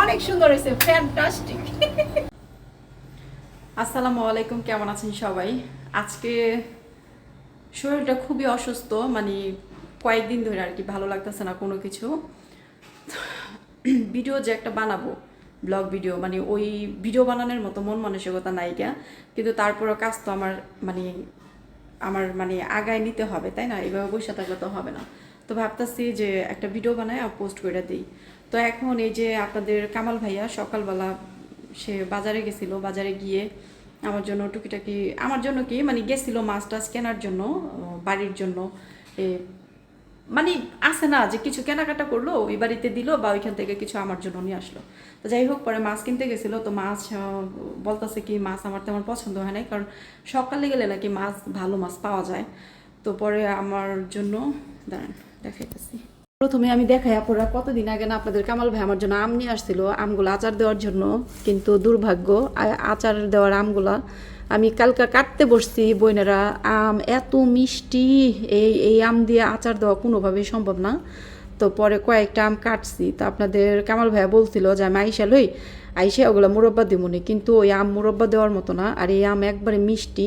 অনেক সুন্দর হয়েছে ফ্যান্টাস্টিক আসসালামু আলাইকুম, কেমন আছেন সবাই? আজকে শরীরটা খুবই অসুস্থ মানে কয়েকদিন ধরে আর কি ভালো লাগতেছে না কোনো কিছু। ভিডিও যে একটা বানাবো, ব্লগ ভিডিও মানে ওই ভিডিও বানানোর মতো মন মানসিকতা নাইকা কিন্তু তারপরও কাজ তো আমার মানে আমার মানে আগায় নিতে হবে, তাই না? এভাবে বসে থাকলে তো হবে না। তো ভাবতেছি যে একটা ভিডিও বানায় আর পোস্ট করে দিই। তো এখন এই যে আপনাদের কামাল ভাইয়া সকালবেলা সে বাজারে গেছিল, বাজারে গিয়ে আমার জন্য টুকিটাকি, আমার জন্য কি মানে গেছিল মাছ টাছ কেনার জন্য বাড়ির জন্য। মানে আসে না যে কিছু কেনাকাটা করল, ওই বাড়িতে দিল বা ওইখান থেকে কিছু আমার জন্য নিয়ে আসলো। তো যাই হোক, পরে মাছ কিনতে গেছিল, তো মাছ বলতেছে কি মাছ আমার তেমন পছন্দ হয় নাই, কারণ সকালে গেলে নাকি মাছ, ভালো মাছ পাওয়া যায়। তো পরে আমার জন্য, দাঁড়ান, দেখাইতেছি। প্রথমে আমি দেখাই আপনারা কতদিন আগে না আপনাদের কামাল ভাই আমার জন্য আম নিয়ে আসছিল, আমগুলো আচার দেওয়ার জন্য। কিন্তু দুর্ভাগ্য আচার দেওয়ার আমগুলা আমি কালকা কাটতে বসছি, বইনেরা আম এত মিষ্টি, এই এই আম দিয়ে আচার দেওয়া কোনোভাবেই সম্ভব না। তো পরে কয়েকটা আম কাটছি। তো আপনাদের কামাল ভাইয়া বলছিল যে আমি আইসা লই, আইসা ওগুলো মুরব্বা দিমুনি। কিন্তু ওই আম মুরব্বা দেওয়ার মতো না, আর এই আম একবারে মিষ্টি।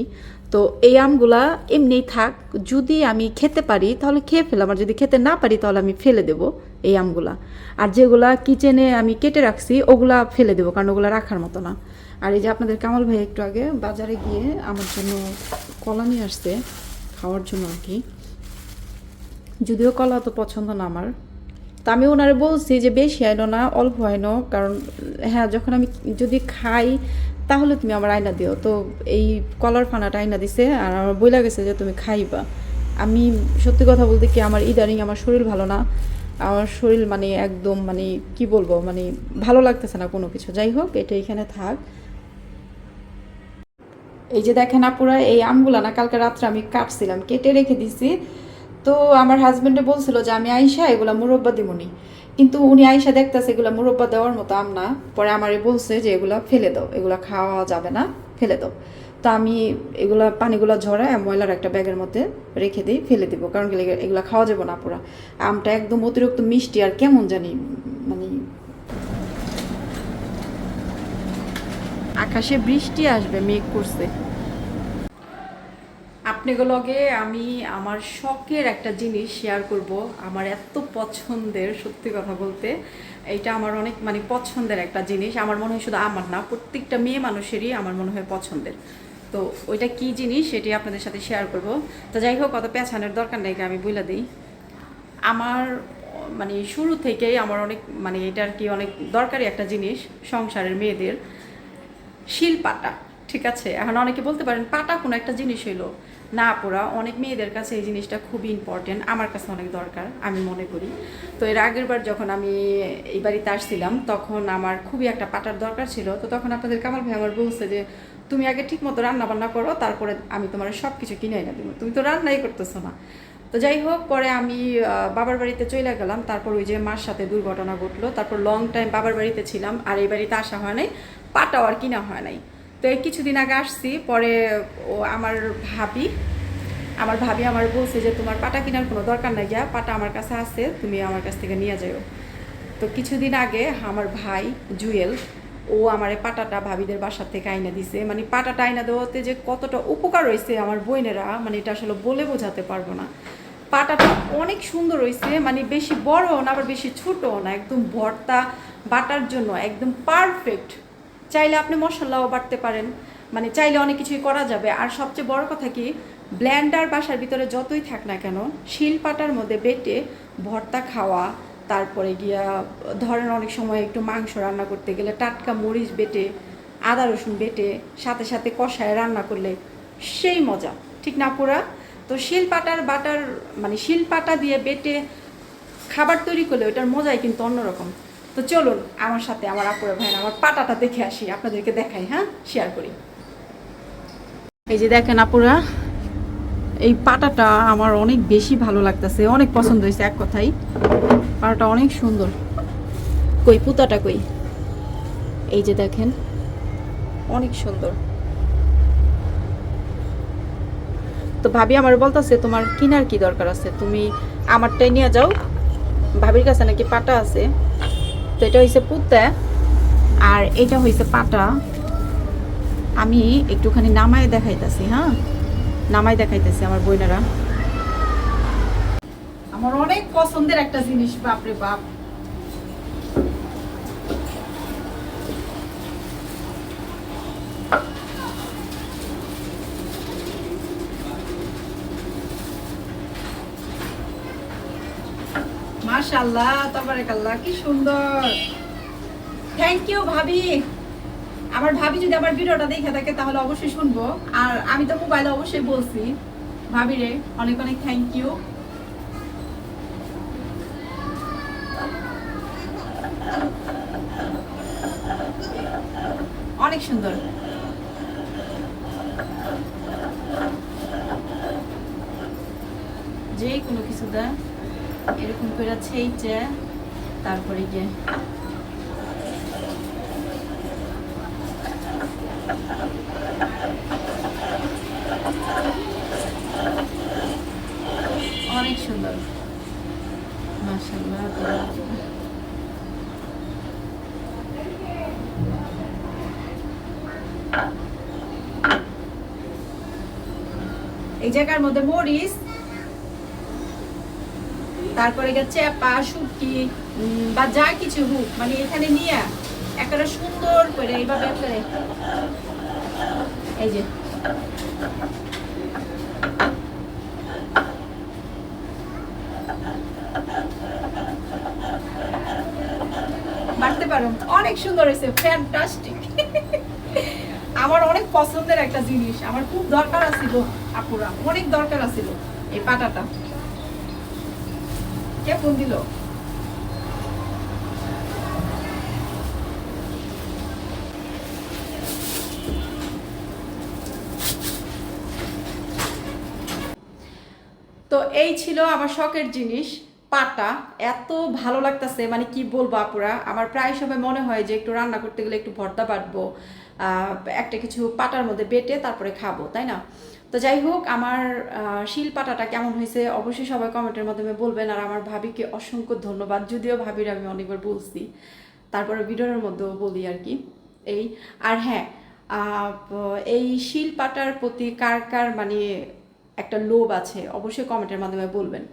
তো এই আমগুলা এমনিই থাক, যদি আমি খেতে পারি, তাহলে খেয়ে ফেলাম, আর যদি খেতে না পারি, তাহলে আমি ফেলে দেব এই আমগুলা। আর যেগুলা কিচেনে আমি কেটে রাখছি, ওগুলা ফেলে দেবো, কারণ ওগুলা রাখার মতো না। আর এই যে আপনাদের কামাল ভাই একটু আগে বাজারে গিয়ে আমার জন্য কলা নিয়ে আসছে, খাওয়ার জন্য আর কি। যদিও কলা তো পছন্দ না আমার, তা আমি ওনারে বলছি যে বেশি আইনো না, অল্প আইনো, কারণ হ্যাঁ যখন আমি যদি খাই তাহলে তুমি আমার আয়না দিও। তো এই কলার ফানাটা আয়না দিছে আর আমার বইলা গেছে যে তুমি খাইবা। আমি সত্যি কথা বলতে কি আমার ইদানিং আমার শরীর ভালো না। আমার শরীর মানে একদম মানে কি বলব মানে ভালো লাগতেছে না কোনো কিছু। যাই হোক, এটা এখানে থাক। এই যে দেখেন আপুরা, এই আমগুলা না কালকে রাত্রে আমি কাটছিলাম, কেটে রেখে দিছি। তো আমার হাজবেন্ডে বলছিল যে আমি আইসা এগুলা মুরব্বা দিমুনি। কিন্তু উনি আইসা দেখতেছে এগুলা মুরব্বা দেওয়ার মতো আম না। পরে আমারে বলছে যে এগুলা ফেলে দাও, এগুলা খাওয়া যাবে না, ফেলে দাও। তো আমি এগুলা পানিগুলো ঝরায় ময়লার একটা ব্যাগের মধ্যে রেখে দিই, ফেলে দিব। কারণ কি এগুলা খাওয়া যাবে না পুরা। আমটা একদম অতিরিক্ত মিষ্টি আর কেমন জানি মানে আকাশে বৃষ্টি আসবে, মেঘ করছে। আপনাগুলোকে আমি আমার শখের একটা জিনিস শেয়ার করব, আমার এত পছন্দের, সত্যি কথা বলতে। এটা আমার অনেক মানে পছন্দের একটা জিনিস। আমার মনে হয় শুধু আমার না, প্রত্যেকটা মেয়ে মানুষেরই আমার মনে হয় পছন্দের। তো ওইটা কি জিনিস সেটি আপনাদের সাথে শেয়ার করব। তো যাই হোক, অত পেছানোর দরকার নেই, আমি বলে দিই। আমার মানে শুরু থেকেই আমার অনেক মানে এটা আর কি অনেক দরকারি একটা জিনিস, সংসারের মেয়েদের। শিল পাটা, ঠিক আছে? এখন অনেকে বলতে পারেন, পাটা কোনো একটা জিনিস হইল। না পড়া, অনেক মেয়েদের কাছে এই জিনিসটা খুবই ইম্পর্টেন্ট আমার কাছে অনেক দরকার, আমি মনে করি। তো এর আগের বার যখন আমি এই বাড়িতে আসছিলাম, তখন আমার খুবই একটা পাটার দরকার ছিল। তো তখন আপনাদের কামাল ভাই আমার বলছে যে, তুমি আগে ঠিক মতো রান্না বান্না করো, তারপরে আমি তোমার সব কিছু কিনে এনে দেবো। তুমি তো রান্নাই করতেছো না। তো যাই হোক, পরে আমি বাবার বাড়িতে চলে গেলাম। তারপর ওই যে মার সাথে দুর্ঘটনা ঘটলো। তারপর লং টাইম বাবার বাড়িতে ছিলাম। আর এই বাড়িতে আসা হয় নাই, পাটাও আর কিনা হয় নাই। তো এই কিছুদিন আগে আসছি, পরে ও আমার ভাবি আমার ভাবি আমার বলছে যে তোমার পাটা কেনার কোনো দরকার নাই, যা পাটা আমার কাছে আছে, তুমি আমার কাছ থেকে নিয়ে যাও। তো কিছুদিন আগে আমার ভাই জুয়েল, ও আমার পাটাটা ভাবিদের বাসার থেকে আইনা দিছে। মানে পাটাটা আইনা দেওয়াতে যে কতটা উপকার হয়েছে আমার বোনেরা মানে এটা আসলে বলে বোঝাতে পারব না। পাটাটা অনেক সুন্দর হয়েছে মানে বেশি বড় না, আবার বেশি ছোটও না, একদম ভর্তা বাটার জন্য, একদম পারফেক্ট চাইলে আপনি মশলাও বাড়তে পারেন। মানে চাইলে অনেক কিছুই করা যাবে। আর সবচেয়ে বড় কথা কি ব্ল্যান্ডার বাসার ভিতরে যতই থাক না কেন, শিল পাটার মধ্যে বেটে ভর্তা খাওয়া, তারপরে গিয়া ধরেন অনেক সময় একটু মাংস রান্না করতে গেলে টাটকা মরিচ বেটে, আদা রসুন বেটে, সাথে সাথে কষায় রান্না করলে সেই মজা। ঠিক না পুরা? তো শিল পাটার বাটার মানে শিল পাটা দিয়ে বেটে খাবার তৈরি করলে ওটার মজাই কিন্তু অন্যরকম। তো চলুন, আমার সাথে আমার আপুরে ভাই আমার পাটাটা দেখে আসি, আপনাদেরকে দেখাই হ্যাঁ? শেয়ার করি। এই যে দেখেন আপুরা, এই পাটাটা আমার অনেক বেশি ভালো লাগতেছে, অনেক পছন্দ হয়েছে এক কথাই পাটাটা অনেক সুন্দর। কই, পুতাটা কই? এই যে দেখেন, অনেক সুন্দর। তো ভাবি আমার বলতেছে, তোমার কিনার কি দরকার আছে? তুমি আমারটাই নিয়ে যাও। ভাবির কাছে নাকি পাটা আছে। তো এটা হয়েছে পুত্তা আর এটা হয়েছে পাটা। আমি একটুখানি নামায় দেখাইতেছি হ্যাঁ? নামায় দেখাইতেছি আমার বইনারা। আমার অনেক পছন্দের একটা জিনিস, বাপরে বাপ। মাশাআল্লাহ তাবারাকাল্লাহ কি সুন্দর। থ্যাংক ইউ ভাবি। আমার ভাবি যদি আমার ভিডিওটা দেখে থাকে, তাহলে অবশ্যই শুনব। আর আমি তো মোবাইলে অবশ্যই বলছি, ভাবি রে, অনেক অনেক থ্যাংক ইউ অনেক সুন্দর। যে কোনো কিছুটা এরকম করে ছেইচে তারপরে গিয়ে অনেক সুন্দর তাবারাকাল্লাহ। এই জায়গার মধ্যে মরিচ তারপরে গেছে শুটকি বা যা কিছু হোক মানে এখানে নিয়ে একটা সুন্দর করে এইভাবে করে। এই যে। বাড়তে পারো। অনেক সুন্দর হয়েছে ফ্যান্টাস্টিক আমার অনেক পছন্দের একটা জিনিস, আমার খুব দরকার আছিল, আপুরা, অনেক দরকার আছিল এই পাটাটা। কে ফোন দিল? তো এই ছিল আমার শখের জিনিস, পাটা। এত ভালো লাগতেছে মানে কি বলব আপুরা? আমার প্রায় সময় মনে হয় যে একটু রান্না করতে গেলে একটু ভর্তা বাটবো একটা কিছু পাটার মধ্যে বেটে তারপরে খাব, তাই না? তো যাই হোক আমার আহ, শিল পাটাটা কেমন হয়েছে অবশ্যই সবাই কমেন্টের মাধ্যমে বলবেন। আর আমার ভাবিকে অসংখ্য ধন্যবাদ যদিও ভাবির আমি অনেকবার বলছি। তারপরে ভিডিওর মধ্যেও বলি আর কি। এই আর হ্যাঁ এই শিল পাটার প্রতি কার কার মানে একটা লোভ আছে অবশ্যই কমেন্টের মাধ্যমে বলবেন।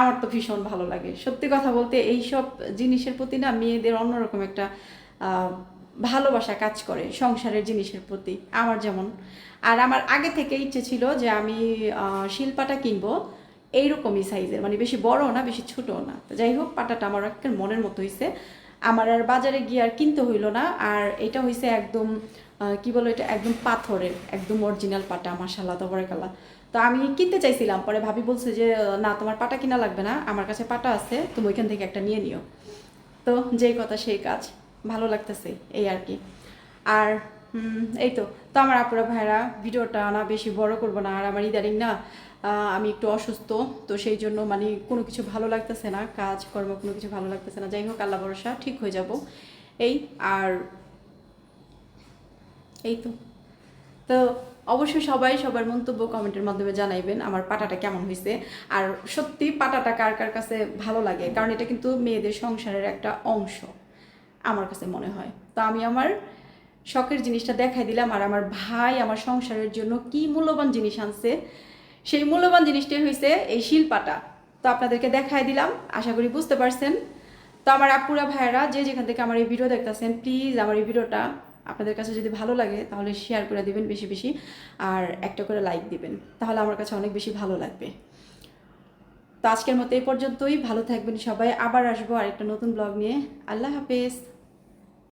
আমার তো ভীষণ ভালো লাগে। সত্যি কথা বলতে এই সব জিনিসের প্রতি না মেয়েদের অন্যরকম একটা ভালোবাসা কাজ করে সংসারের জিনিসের প্রতি আমার যেমন। আর আমার আগে থেকে ইচ্ছে ছিল যে আমি শিল্পাটা কিনবো এইরকমই সাইজের মানে বেশি বড়ও না, বেশি ছোটও না। যাই হোক, পাটাটা আমার একটা মনের মতো হয়েছে আমার আর বাজারে গিয়ে আর কিনতে হইল না, আর এটা হয়েছে একদম কি বলো এটা, একদম পাথরের, একদম অরিজিনাল পাটা মাসাল্লাহ তবরেকাল্লা তো আমি কিনতে চাইছিলাম, পরে ভাবি বলছে যে, না, তোমার পাটা কিনা লাগবে না, আমার কাছে পাটা আছে, তুমি ওইখান থেকে একটা নিয়ে নিও। তো যেই কথা সেই কাজ। ভালো লাগতেছে এই আর কি। আর এই তো তো আমার আপুরা ভাইরা ভিডিওটা না বেশি বড় করব না, আর আমার ইদারিং না আমি একটু অসুস্থ, তো সেই জন্য মানে কোনো কিছু ভালো লাগতেছে না কাজ কর্ম কোনো কিছু ভালো লাগতেছে না। যাই হোক, আল্লাহ ভরসা, ঠিক হয়ে যাব। এই, আর এই তো। তো অবশ্যই সবাই সবার মন্তব্য কমেন্টের মাধ্যমে জানাইবেন, আমার পাটাটা কেমন হয়েছে আর সত্যি পাটাটা কার কার কাছে ভালো লাগে, কারণ এটা কিন্তু মেয়েদের সংসারের একটা অংশ। আমার কাছে মনে হয়। তো আমি আমার শখের জিনিসটা দেখাই দিলাম আর আমার ভাই আমার সংসারের জন্য কি মূল্যবান জিনিস আনছে। সেই মূল্যবান জিনিসটাই হয়েছে এই শিল্পাটা। তো আপনাদেরকে দেখাই দিলাম, আশা করি বুঝতে পারছেন। তো আমার আপুরা ভাইয়েরা যে যেখান থেকে আমার এই ভিডিও দেখতেছেন প্লিজ আমার এই ভিডিওটা আপনাদের কাছে যদি ভালো লাগে তাহলে শেয়ার করে দিবেন বেশি বেশি আর একটা করে লাইক দিবেন, তাহলে আমার কাছে অনেক বেশি ভালো লাগবে। তো আজকের মতো এই পর্যন্তই, ভালো থাকবেন সবাই, আবার আসব আরেকটা নতুন ব্লগ নিয়ে। আল্লাহ হাফেজ।